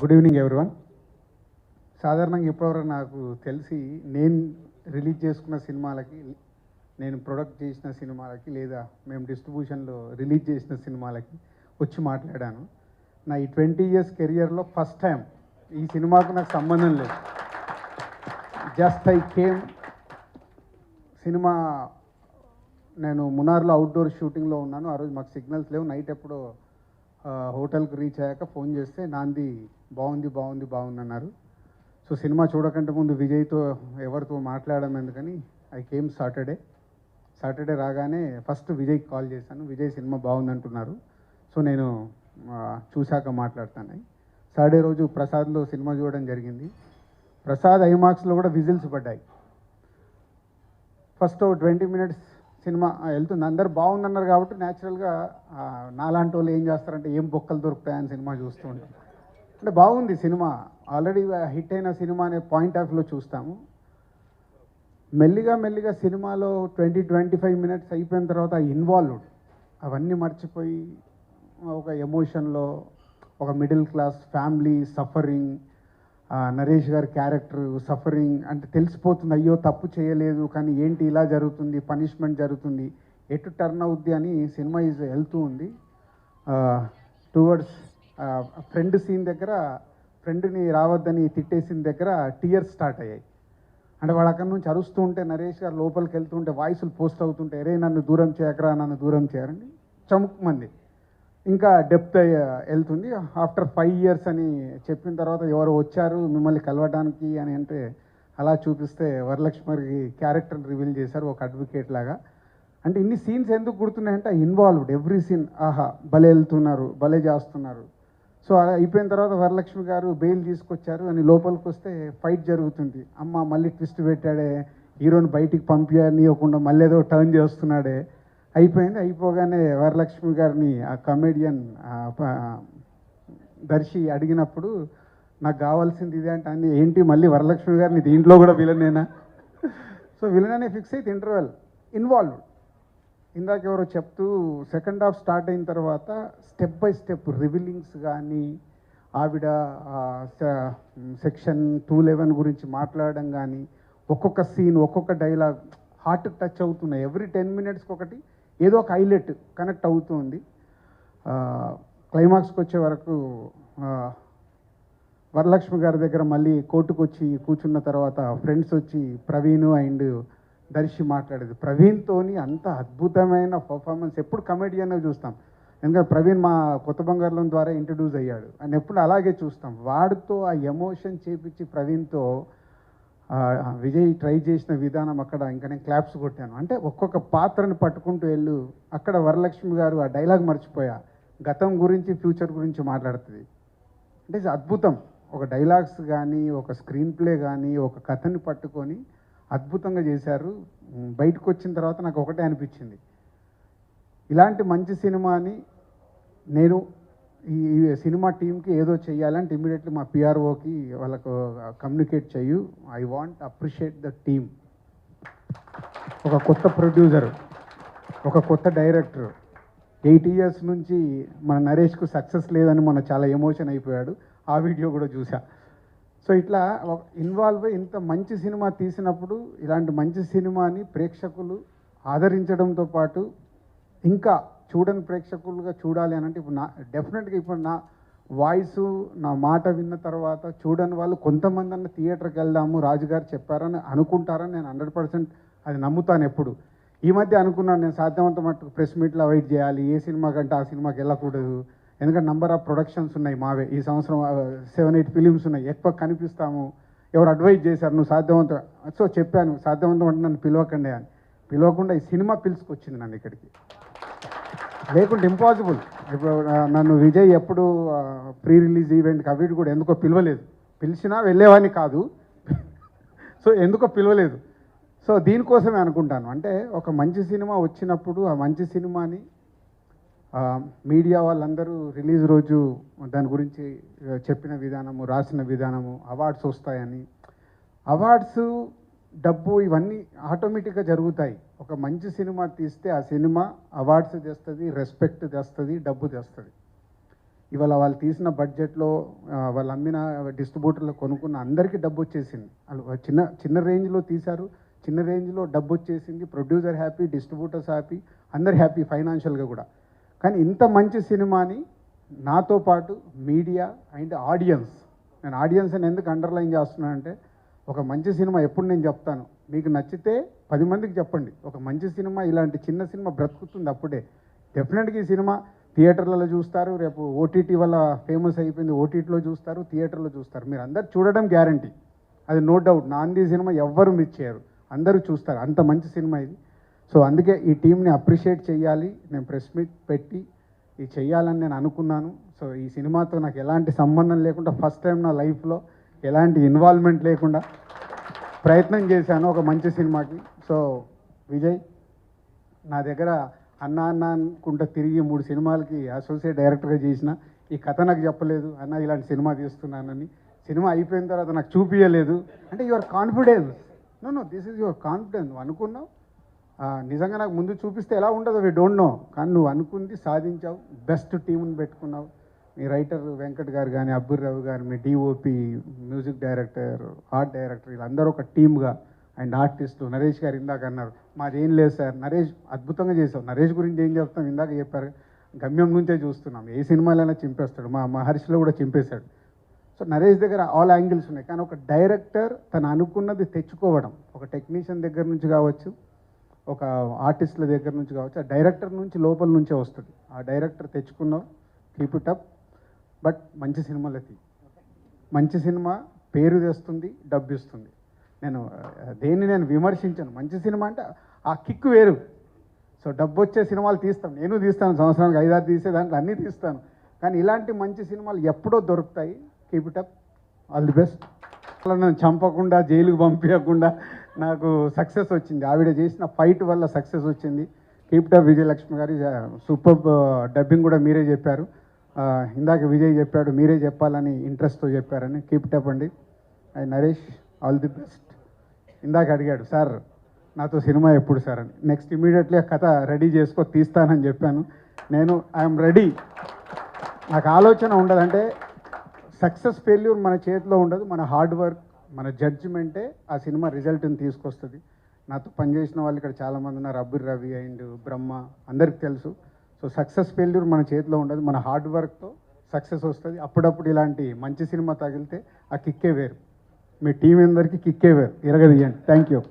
Good evening everyone సాధారణంగా ఇప్పటివరకు నాకు తెలిసి నేను రిలీజ్ చేసుకున్న సినిమాలకి నేను ప్రొడక్ట్ చేసిన సినిమాలకి లేదా మేము డిస్ట్రిబ్యూషన్లో రిలీజ్ చేసిన సినిమాలకి వచ్చి మాట్లాడాను. నా ఈ ట్వంటీ ఇయర్స్ కెరియర్లో ఫస్ట్ టైం ఈ సినిమాకు నాకు సంబంధం లేదు. జస్ట్ ఐ కేమ్ సినిమా నేను మునార్లో అవుట్డోర్ షూటింగ్లో ఉన్నాను. ఆ రోజు మాకు సిగ్నల్స్ లేవు. నైట్ ఎప్పుడో హోటల్కి రీచ్ అయ్యాక ఫోన్ చేస్తే నాంది బాగుంది బాగుంది బాగుంది అన్నారు. సో సినిమా చూడకంటే ముందు విజయ్తో ఎవరితో మాట్లాడడం ఎందుకని ఐ కేమ్ సాటర్డే. సాటర్డే రాగానే ఫస్ట్ విజయ్కి కాల్ చేశాను. విజయ్ సినిమా బాగుంది అంటున్నారు సో నేను చూశాక మాట్లాడతాను సాటర్డే రోజు ప్రసాద్లో సినిమా చూడడం జరిగింది. ప్రసాద్ ఐమాక్స్లో కూడా విజిల్స్ పడ్డాయి. ఫస్ట్ ట్వంటీ మినిట్స్ సినిమా వెళ్తుంది. అందరు బాగుందన్నారు కాబట్టి న్యాచురల్గా నాలాంటి వాళ్ళు ఏం చేస్తారంటే ఏం బొక్కలు దొరుకుతాయని సినిమా చూస్తూ ఉంటాం అంటే బాగుంది సినిమా. ఆల్రెడీ హిట్ అయిన సినిమా అనే పాయింట్ ఆఫ్ వ్యూలో చూస్తాము. మెల్లిగా మెల్లిగా సినిమాలో ట్వంటీ ట్వంటీ ఫైవ్ మినిట్స్ అయిపోయిన తర్వాత ఇన్వాల్వ్డ్ అవన్నీ మర్చిపోయి ఒక ఎమోషన్లో ఒక middle class family suffering Naresh గారి క్యారెక్టర్ సఫరింగ్ అంటే తెలిసిపోతుంది అయ్యో తప్పు చేయలేదు కానీ ఏంటి ఇలా జరుగుతుంది పనిష్మెంట్ జరుగుతుంది ఎటు టర్న్ అవుద్ది అని సినిమా ఈజ్ వెళ్తూ ఉంది. టువర్డ్స్ ఫ్రెండ్ సీన్ దగ్గర ఫ్రెండ్ని రావద్దని తిట్టేసిన దగ్గర టీయర్స్ స్టార్ట్ అయ్యాయి. అంటే వాడు అక్కడి నుంచి అరుస్తూ ఉంటే నరేష్ గారు లోపలికి వెళ్తుంటే వాయిస్లు పోస్ట్ అవుతుంటే అరే నన్ను దూరం చేయకరా నన్ను దూరం చేయరని చముక్కుమంది ఇంకా డెప్త్ వెళ్తుంది. ఆఫ్టర్ ఫైవ్ ఇయర్స్ అని చెప్పిన తర్వాత ఎవరు వచ్చారు మిమ్మల్ని కలవడానికి అని అంటే అలా చూపిస్తే వరలక్ష్మికి క్యారెక్టర్ రివీల్ చేశారు ఒక అడ్వకేట్ లాగా. అంటే ఇన్ని సీన్స్ ఎందుకు గుర్తున్నాయంటే ఇన్వాల్వ్డ్ ఎవ్రీ సీన్ ఆహా భలే వెళ్తున్నారు భలే చేస్తున్నారు. సో అలా అయిపోయిన తర్వాత వరలక్ష్మి గారు బెయిల్ తీసుకొచ్చారు అని లోపలికి వస్తే ఫైట్ జరుగుతుంది. అమ్మ మళ్ళీ ట్విస్ట్ పెట్టాడే హీరోని బయటికి పంపించనివ్వకుండా మళ్ళీ ఏదో టర్న్ చేస్తున్నాడే. అయిపోయింది అయిపోగానే వరలక్ష్మి గారిని ఆ కమెడియన్ దర్శి అడిగినప్పుడు నాకు కావాల్సింది ఇదే అంటే అని ఏంటి మళ్ళీ వరలక్ష్మి గారిని దీంట్లో కూడా విలనేనా? సో విలన్ అనే ఫిక్స్ అయితే ఇంటర్వెల్ ఇన్వాల్వ్డ్ ఇందాక ఎవరో చెప్తూ సెకండ్ హాఫ్ స్టార్ట్ అయిన తర్వాత స్టెప్ బై స్టెప్ రివిలింగ్స్ కానీ ఆవిడ సెక్షన్ టూ లెవెన్ గురించి మాట్లాడడం కానీ ఒక్కొక్క సీన్ ఒక్కొక్క డైలాగ్ హార్ట్ టచ్ అవుతున్నాయి. ఎవ్రీ టెన్ మినిట్స్కి ఒకటి ఏదో ఒక హైలైట్ కనెక్ట్ అవుతుంది. క్లైమాక్స్కి వచ్చే వరకు వరలక్ష్మి గారి దగ్గర మళ్ళీ కోర్టుకు వచ్చి కూర్చున్న తర్వాత ఫ్రెండ్స్ వచ్చి ప్రవీణ్ అండ్ దర్శి మాట్లాడేది. ప్రవీణ్తోని అంత అద్భుతమైన పర్ఫార్మెన్స్ ఎప్పుడు కమెడియన్ చూస్తాం. ఎందుకంటే ప్రవీణ్ మా కొత్త బంగారం ద్వారా ఇంట్రడ్యూస్ అయ్యాడు. అని ఎప్పుడు అలాగే చూస్తాం. వాడితో ఆ ఎమోషన్ చేపించి ప్రవీణ్తో విజయ్ ట్రై చేసిన విధానం అక్కడ ఇంకా నేను క్లాప్స్ కొట్టాను. అంటే ఒక్కొక్క పాత్రని పట్టుకుంటూ వెళ్ళు. అక్కడ వరలక్ష్మి గారు ఆ డైలాగ్ మర్చిపోయా. గతం గురించి ఫ్యూచర్ గురించి మాట్లాడుతుంది. అంటే అద్భుతం. ఒక డైలాగ్స్ కానీ ఒక స్క్రీన్ ప్లే కానీ ఒక కథని పట్టుకొని అద్భుతంగా చేశారు. బయటకు వచ్చిన తర్వాత నాకు ఒకటే అనిపించింది. ఇలాంటి మంచి సినిమాని నేను ఈ సినిమా టీంకి ఏదో చెయ్యాలంటే ఇమీడియట్లీ మా పిఆర్ఓకి వాళ్ళకు కమ్యూనికేట్ చెయ్యు I want appreciate the team. ఒక కొత్త ప్రొడ్యూసర్ ఒక కొత్త డైరెక్టర్. ఎయిట్ ఇయర్స్ నుంచి మన నరేష్కు సక్సెస్ లేదని మన చాలా ఎమోషన్ అయిపోయాడు. ఆ వీడియో కూడా చూసా సో ఇట్లా ఇన్వాల్వ్ ఇంత మంచి సినిమా తీసినప్పుడు ఇలాంటి మంచి సినిమాని ప్రేక్షకులు ఆదరించడంతో పాటు ఇంకా చూడని ప్రేక్షకులుగా చూడాలి అని అంటే ఇప్పుడు నా డెఫినెట్గా ఇప్పుడు నా వాయిస్ నా మాట విన్న తర్వాత చూడని వాళ్ళు కొంతమంది అన్న థియేటర్కి వెళ్దాము రాజుగారు చెప్పారని అనుకుంటారని నేను హండ్రెడ్ పర్సెంట్ అది నమ్ముతాను ఎప్పుడు. ఈ మధ్య అనుకున్నాను నేను సాధ్యమంత మట్టుకు ప్రెస్ మీట్లో అవాయిడ్ చేయాలి ఏ సినిమా కంటే ఆ సినిమాకి వెళ్ళకూడదు. ఎందుకంటే నంబర్ ఆఫ్ ప్రొడక్షన్స్ ఉన్నాయి మావే. ఈ సంవత్సరం సెవెన్ ఎయిట్ ఫిలిమ్స్ ఉన్నాయి. ఎక్కువ కనిపిస్తాము. ఎవరు అడ్వైజ్ చేశారు? నువ్వు సాధ్యవంత సో చెప్పాను సాధ్యవంతం అంటే నన్ను పిలవకండి అని. పిలవకుండా ఈ సినిమా పిలుచుకొచ్చింది నన్ను ఇక్కడికి. లేకుంటే ఇంపాసిబుల్ ఇప్పుడు నన్ను విజయ్ ఎప్పుడు ప్రీ రిలీజ్ ఈవెంట్కి అవి కూడా ఎందుకో పిలవలేదు. పిలిచినా వెళ్ళేవాడిని కాదు. సో ఎందుకో పిలవలేదు. సో దీనికోసమే అనుకుంటాను. అంటే ఒక మంచి సినిమా వచ్చినప్పుడు ఆ మంచి సినిమాని మీడియా వాళ్ళందరూ రిలీజ్ రోజు దాని గురించి చెప్పిన విధానము రాసిన విధానము అవార్డ్స్ వస్తాయని. అవార్డ్స్ డబ్బు ఇవన్నీ ఆటోమేటిక్గా జరుగుతాయి. ఒక మంచి సినిమా తీస్తే ఆ సినిమా అవార్డ్స్ తెస్తుంది రెస్పెక్ట్ తెస్తుంది డబ్బు తెస్తుంది. ఇవాళ వాళ్ళు తీసిన బడ్జెట్లో వాళ్ళు అమ్మిన డిస్ట్రిబ్యూటర్లు కొనుక్కున్న అందరికీ డబ్బు వచ్చేసింది. వాళ్ళు చిన్న చిన్న రేంజ్లో తీశారు. చిన్న రేంజ్లో డబ్బు వచ్చేసింది. ప్రొడ్యూసర్ హ్యాపీ డిస్ట్రిబ్యూటర్స్ హ్యాపీ అందరు హ్యాపీ ఫైనాన్షియల్గా కూడా. కానీ ఇంత మంచి సినిమాని నాతో పాటు మీడియా అండ్ ఆడియన్స్ నేను ఆడియన్స్ అని ఎందుకు అండర్లైన్ చేస్తున్నానంటే ఒక మంచి సినిమా ఎప్పుడు నేను చెప్తాను? మీకు నచ్చితే పది మందికి చెప్పండి. ఒక మంచి సినిమా ఇలాంటి చిన్న సినిమా బ్రతుకుతుంది అప్పుడే. డెఫినెట్గా ఈ సినిమా థియేటర్లలో చూస్తారు రేపు ఓటీటీ వల్ల ఫేమస్ అయిపోయింది ఓటీటీలో చూస్తారు థియేటర్లో చూస్తారు. మీరు అందరు చూడడం గ్యారంటీ అది నో డౌట్ నాంది సినిమా ఎవ్వరు మిస్ చేయరు. అందరూ చూస్తారు. అంత మంచి సినిమా ఇది. సో అందుకే ఈ టీంని అప్రిషియేట్ చేయాలి. నేను ప్రెస్ మీట్ పెట్టి ఇది చేయాలని నేను అనుకున్నాను. సో ఈ సినిమాతో నాకు ఎలాంటి సంబంధం లేకుండా ఫస్ట్ టైం నా లైఫ్లో ఎలాంటి ఇన్వాల్వ్మెంట్ లేకుండా ప్రయత్నం చేశాను ఒక మంచి సినిమాకి. సో విజయ్ నా దగ్గర అన్న అన్న అనుకుంటా తిరిగి మూడు సినిమాలకి అసోసియేట్ డైరెక్టర్గా చేసిన ఈ కథ నాకు చెప్పలేదు. అన్న ఇలాంటి సినిమా తీస్తున్నానని. సినిమా అయిపోయిన తర్వాత నాకు చూపించలేదు అంటే your confidence no no this is your confidence అనుకున్నావు. నిజంగా నాకు ముందు చూపిస్తే ఎలా ఉండదో వి డోంట్ నో కానీ నువ్వు అనుకుంది సాధించావు. బెస్ట్ టీంని పెట్టుకున్నావు. మీ రైటర్ వెంకట్ గారు కానీ అబ్బుర్రావు గారు మీ DOP music director art director వీళ్ళందరూ ఒక టీమ్గా అండ్ ఆర్టిస్టు నరేష్ గారు ఇందాక అన్నారు. మాదేం లేదు సార్. నరేష్ అద్భుతంగా చేసావు నరేష్ గురించి ఏం చెప్తాం? ఇందాక చెప్పారు. గమ్యం నుంచే చూస్తున్నాం. ఏ సినిమాలైనా చింపేస్తాడు. మా మహర్షిలో కూడా చింపేశాడు. సో నరేష్ దగ్గర ఆల్ యాంగిల్స్ ఉన్నాయి. కానీ ఒక డైరెక్టర్ తను అనుకున్నది తెచ్చుకోవడం ఒక టెక్నీషియన్ దగ్గర నుంచి కావచ్చు ఒక ఆర్టిస్ట్ల దగ్గర నుంచి కావచ్చు ఆ డైరెక్టర్ నుంచి లోపల నుంచే వస్తుంది. ఆ డైరెక్టర్ తెచ్చుకున్నావు. Keep it up. బట్ మంచి సినిమాలు అది మంచి సినిమా పేరు తెస్తుంది డబ్బు ఇస్తుంది. నేను దేన్ని నేను విమర్శించను. మంచి సినిమా అంటే ఆ కిక్ వేరు. సో డబ్బు వచ్చే సినిమాలు తీస్తాను. నేను తీస్తాను సంవత్సరానికి ఐదారు తీసే దాంట్లో అన్నీ తీస్తాను. కానీ ఇలాంటి మంచి సినిమాలు ఎప్పుడో దొరుకుతాయి. Keep it up all the best అలా నన్ను చంపకుండా జైలుకు పంపించకుండా నాకు సక్సెస్ వచ్చింది. ఆవిడ చేసిన ఫైట్ వల్ల సక్సెస్ వచ్చింది. కీప్ ఇట్ అప్ విజయలక్ష్మి గారి. సూపర్ డబ్బింగ్ కూడా మీరే చెప్పారు. ఇందాక విజయ్ చెప్పాడు మీరే చెప్పాలని ఇంట్రెస్ట్తో చెప్పారని. కీప్ ఇట్ అండి. I Naresh all the best ఇందాక అడిగాడు సార్ నాతో సినిమా ఎప్పుడు సార్? అని. నెక్స్ట్ ఇమీడియట్లీ ఆ కథ రెడీ చేసుకో తీస్తానని చెప్పాను. నేను ఐఎమ్ రెడీ నాకు ఆలోచన ఉండదు అంటే సక్సెస్ ఫెయిల్యూర్ మన చేతిలో ఉండదు మన హార్డ్ వర్క్ మన జడ్జిమెంటే ఆ సినిమా రిజల్ట్ని తీసుకొస్తుంది. నాతో పనిచేసిన వాళ్ళు ఇక్కడ చాలామంది ఉన్నారు అబ్బుర్ రవి అండ్ బ్రహ్మ అందరికి తెలుసు. సో సక్సెస్ ఫెయిల్యూర్ మన చేతిలో ఉండదు మన హార్డ్ వర్క్తో సక్సెస్ వస్తుంది. అప్పుడప్పుడు ఇలాంటి మంచి సినిమా తగిలితే ఆ కిక్కే వేరు. మీ టీం అందరికీ కిక్కే వేరు. ఇరగదీయండి. Thank you.